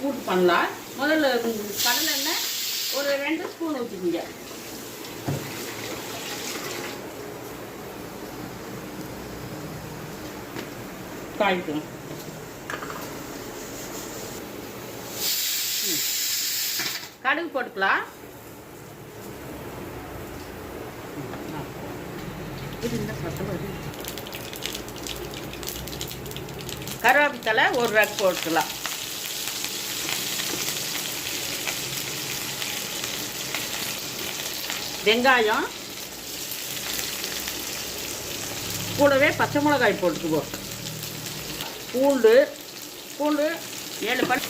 கூட்டு பண்ணலாம். முதல்ல கடலை எண்ணெய் ஒரு ரெண்டு ஸ்பூன் ஊற்றிக்கிங்க காய்க்கும். ம். கடுகு போட்டுக்கலாம். இது என்ன ஒரு ரக் போட்டுக்கலாம். வெங்காயம் கூடவே பச்சை மிளகாய் போட்டுக்குவோம் பூண்டு பூண்டு ஏழு பல்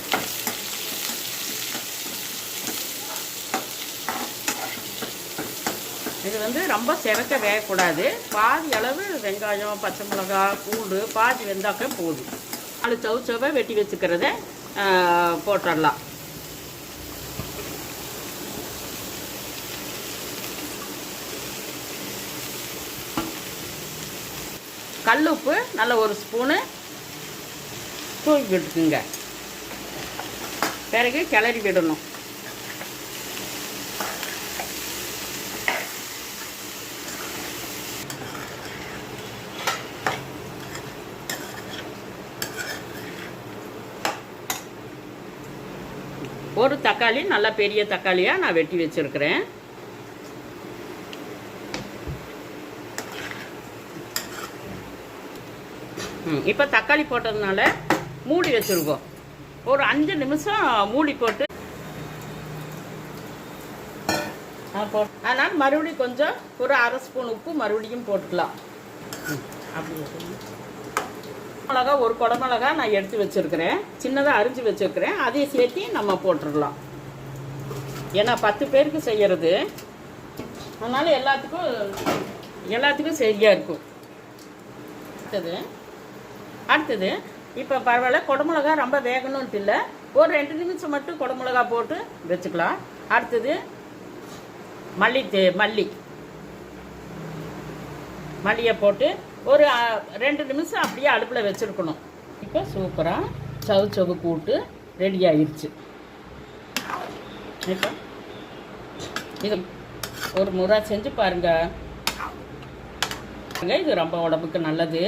இது வந்து ரொம்ப சிறக்க வேகக்கூடாது. பாதி அளவு வெங்காயம் பச்சை மிளகாய் பூண்டு பாதி வெந்தாக்க போதும். நாலு சவு வெட்டி வச்சுக்கிறத போட்டுடலாம். கல் உப்பு நல்ல ஒரு ஸ்பூனு. தூக்கி விட்டுக்குங்க பிறகு கிளறி விடணும். ஒரு தக்காளி நல்லா பெரிய தக்காளியாக நான் வெட்டி வச்சுருக்கிறேன். இப்போ தக்காளி போட்டதுனால மூடி வச்சுருக்கோம். ஒரு அஞ்சு நிமிஷம் மூடி போட்டு அதனால் மறுபடியும் கொஞ்சம் ஒரு அரை ஸ்பூன் உப்பு மறுபடியும் போட்டுக்கலாம். மிளகா ஒரு குடமிளகா நான் எடுத்து வச்சுருக்கிறேன். சின்னதாக அரிஞ்சு வச்சுருக்கிறேன். அதையும் சேர்த்து நம்ம போட்டுடலாம். ஏன்னா பத்து பேருக்கு செய்கிறது அதனால் எல்லாத்துக்கும் எல்லாத்துக்கும் சரியாக இருக்கும். அடுத்தது அடுத்தது இப்போ பரவாயில்ல குடமிளகா ரொம்ப வேகணும்ட்டு இல்லை. ஒரு ரெண்டு நிமிஷம் மட்டும் குடமிளகா போட்டு வச்சுக்கலாம். அடுத்தது மல்லி தே மல்லி. மல்லியை போட்டு ஒரு ரெண்டு நிமிஷம் அப்படியே அடுப்பில் வச்சுருக்கணும். இப்போ சூப்பராக சவு சவு கூட்டு ரெடி ஆயிடுச்சு இப்போ இது ஒரு முறை செஞ்சு பாருங்க. இது ரொம்ப உடம்புக்கு நல்லது.